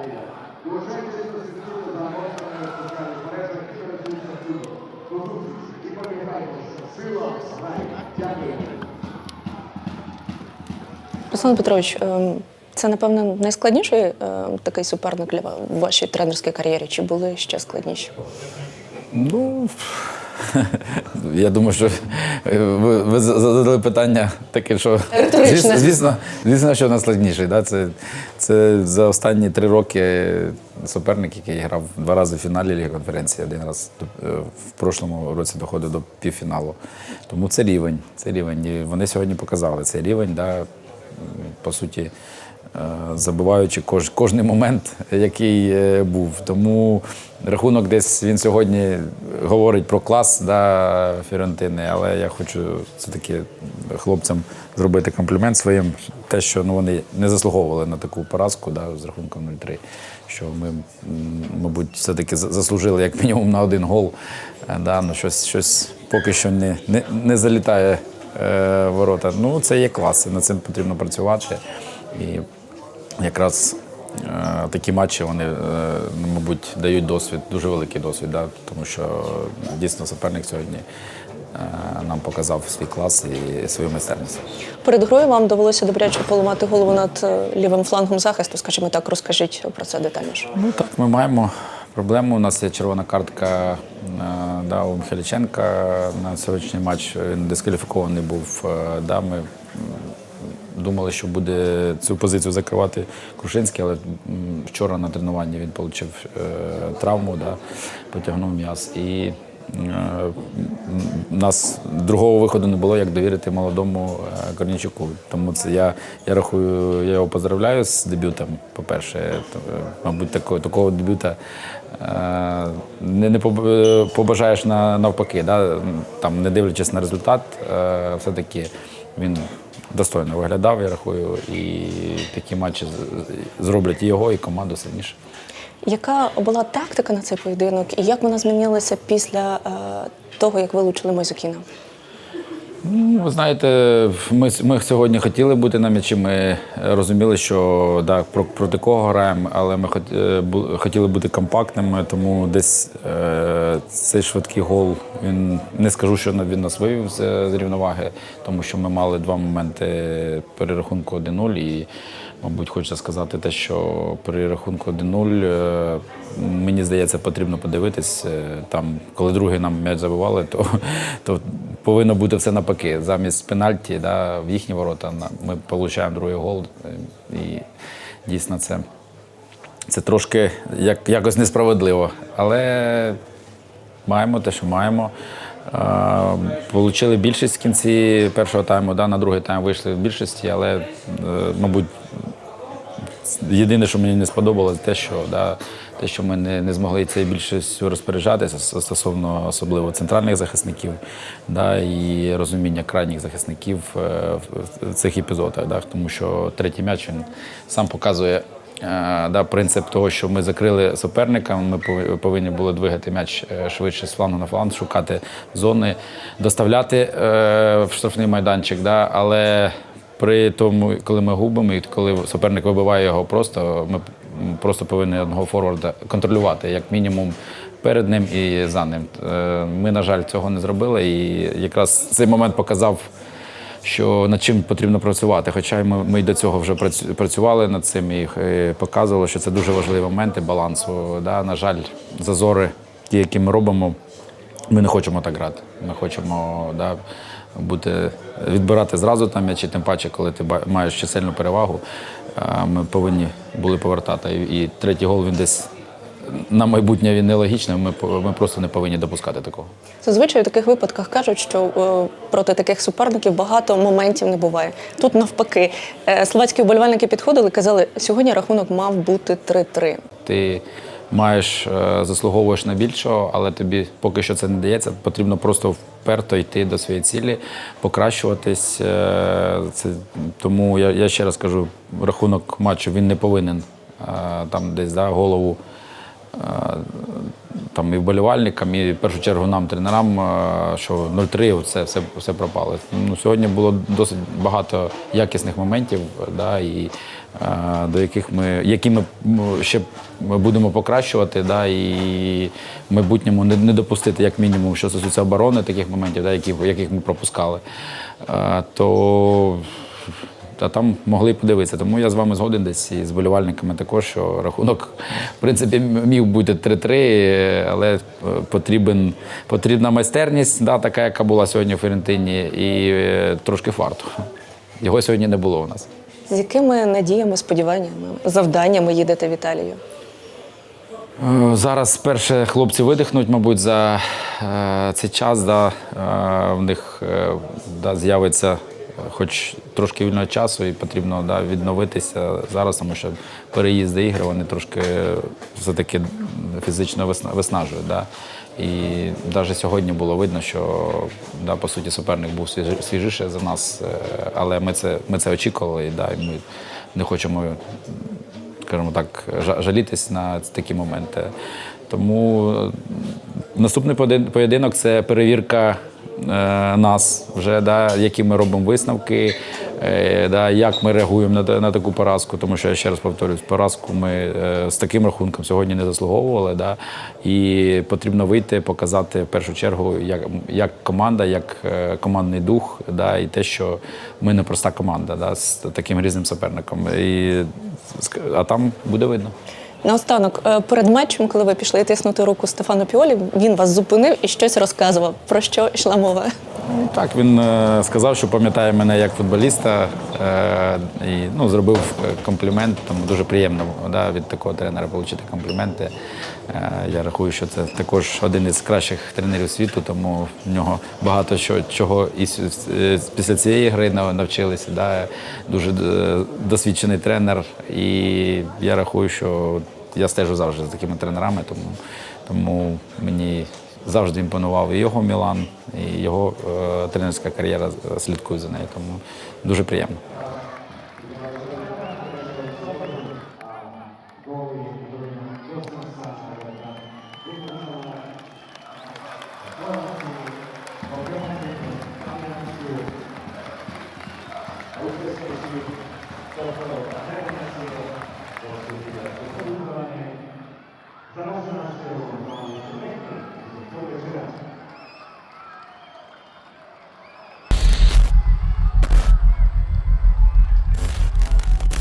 Італія. Долучайтеся до світу за амбасадорами соціальних мережах і працюйте всюди. До і пам'ятайте, що сила знає. Дякую. Руслан Петрович, ем, це, напевно, найскладніший ем, такий суперник для вашій тренерській кар'єрі, чи були ще складніші? Ну, я думаю, що ви, ви задали питання таке, що звісно, звісно, звісно, що найскладніший. Да? Це, це за останні три роки суперник, який грав два рази в фіналі Ліги конференції, один раз е, в прошлому році доходив до півфіналу. Тому це рівень. Це рівень. І вони сьогодні показали цей рівень. Да? По суті, забиваючи кож, кожний момент, який е, був. Тому рахунок десь він сьогодні говорить про клас да, Фіорентини, але я хочу все-таки хлопцям зробити комплімент своїм, те, що ну, вони не заслуговували на таку поразку да, з рахунком 0-3. Що ми, мабуть, все-таки заслужили як мінімум на один гол. Е, Да, ну, щось, щось поки що не, не, не залітає е, ворота. Ну, це є клас, над цим потрібно працювати. І якраз е, такі матчі вони, е, мабуть, дають досвід, дуже великий досвід, да? тому що дійсно суперник сьогодні е, нам показав свій клас і свою майстерність. Перед грою вам довелося добряче поламати голову над лівим флангом захисту. Скажімо так, розкажіть про це детальніше. Ну так, ми маємо проблему. У нас є червона картка да, у Михайліченка на сьогоднішній матч. Він дискваліфікований був. Да, ми думали, що буде цю позицію закривати Крушинський, але вчора на тренуванні він отримав травму, да, потягнув м'яз. І е, у нас другого виходу не було, як довірити молодому е, Корнійчуку. Тому це я, я рахую, я його поздравляю з дебютом. По-перше, е, мабуть, такого, такого дебюта е, не, не е, побажаєш на, навпаки. Да? Там, не дивлячись на результат, е, все-таки він достойно виглядав, я рахую, і такі матчі зроблять і його, і команду сильніше. Яка була тактика на цей поєдинок, і як вона змінилася після е, того, як вилучили Мазюкіна? Ну, ви знаєте, ми, ми сьогодні хотіли бути на м'ячі. Ми розуміли, що да, про, проти кого граємо, але ми е, хотіли бути компактними, тому десь е, цей швидкий гол, він не скажу, що він нас вивів з, рівноваги, тому що ми мали два моменти перерахунку 1-0 і. Мабуть, хочеться сказати те, що при рахунку 1-0, е, мені здається, потрібно подивитись. е, Там, коли другий нам м'яч забивали, то, то повинно бути все навпаки. Замість пенальті да, в їхні ворота ми отримуємо другий гол. е, І дійсно це, це трошки як, якось несправедливо. Але маємо те, що маємо. Е, Получили більшість в кінці першого тайму, да, на другий тайм вийшли в більшості, але, е, мабуть, єдине, що мені не сподобалось, те, що, да, те, що ми не, не змогли цією більшістю розпоряджатися стосовно особливо центральних захисників да, і розуміння крайніх захисників е, в цих епізодах. Да, тому що третій м'яч він сам показує. Е, Да, принцип того, що ми закрили суперника, ми повинні були двигати м'яч е, швидше з флангу на фланг, шукати зони, доставляти е, в штрафний майданчик. Да, але при тому, коли ми губимо, і коли суперник вибиває його просто, ми просто повинні одного форварда контролювати, як мінімум. Перед ним і за ним. Ми, на жаль, цього не зробили. І якраз цей момент показав, що над чим потрібно працювати. Хоча ми, ми й до цього вже працювали над цим і е, показувало, що це дуже важливі моменти балансу. Да? На жаль, зазори, ті, які ми робимо, ми не хочемо так грати. Ми хочемо да, бути, відбирати зразу там м'ячі, тим паче, коли ти маєш чисельну перевагу. Ми повинні були повертати. І, і третій гол він десь на майбутнє він нелогічний. Ми, ми просто не повинні допускати такого. Зазвичай у таких випадках кажуть, що е, проти таких суперників багато моментів не буває. Тут навпаки, Е, словацькі вболівальники підходили казали, сьогодні рахунок мав бути 3-3. Ти маєш е, заслуговуєш на більшого, але тобі поки що це не дається. Потрібно просто вперто йти до своєї цілі, покращуватись. Це, тому я, я ще раз кажу, рахунок матчу він не повинен там десь да, голову. Е, Там і вболівальникам, і в першу чергу нам, тренерам, е, що 0-3 це все, все пропало. Ну, сьогодні було досить багато якісних моментів, да, і е, до яких ми, які ми ще будемо покращувати, да, і в майбутньому не, не допустити, як мінімум, що стосується оборони таких моментів, да, які, яких ми пропускали. То та там могли подивитися. Тому я з вами згоден десь і з болівальниками також, що рахунок, в принципі, міг бути 3-3, але е, потрібен, потрібна майстерність, да, така, яка була сьогодні в Ферентині, і е, трошки фарту. Його сьогодні не було у нас. З якими надіями, сподіваннями, завданнями їдете в Італію? Е, Зараз перше хлопці видихнуть, мабуть, за цей час. Да, в них да, з'явиться хоч трошки вільного часу, і потрібно да, відновитися зараз, тому що переїзди ігри вони трошки все-таки фізично виснажують. Да. І навіть сьогодні було видно, що да, по суті суперник був свіжіше за нас, е, але ми це, ми це очікували, да, і ми не хочемо скажімо так, жалітись на такі моменти. Тому е, наступний поєдинок це перевірка е, нас, вже, да, які ми робимо висновки, да, як ми реагуємо на, на таку поразку, тому що я ще раз повторюсь, поразку ми е, з таким рахунком сьогодні не заслуговували. Да, і потрібно вийти, показати в першу чергу, як, як команда, як е, командний дух, да, і те, що ми не проста команда да, з таким різним суперником. І, а там буде видно. Наостанок, е, перед матчем, коли ви пішли тиснути руку Стефану Піолі, він вас зупинив і щось розказував. Про що йшла мова? Ну, Так, він е, сказав, що пам'ятає мене як футболіста е, і ну, зробив комплімент. Тому дуже приємно да, від такого тренера отримати компліменти. Я рахую, що це також один із кращих тренерів світу, тому в нього багато чого і після цієї гри навчилися. Да, дуже досвідчений тренер. І я рахую, що я стежу завжди за такими тренерами, тому, тому мені завжди імпонував і його Мілан, і його е, тренерська кар'єра е, слідкую за нею. Тому дуже приємно.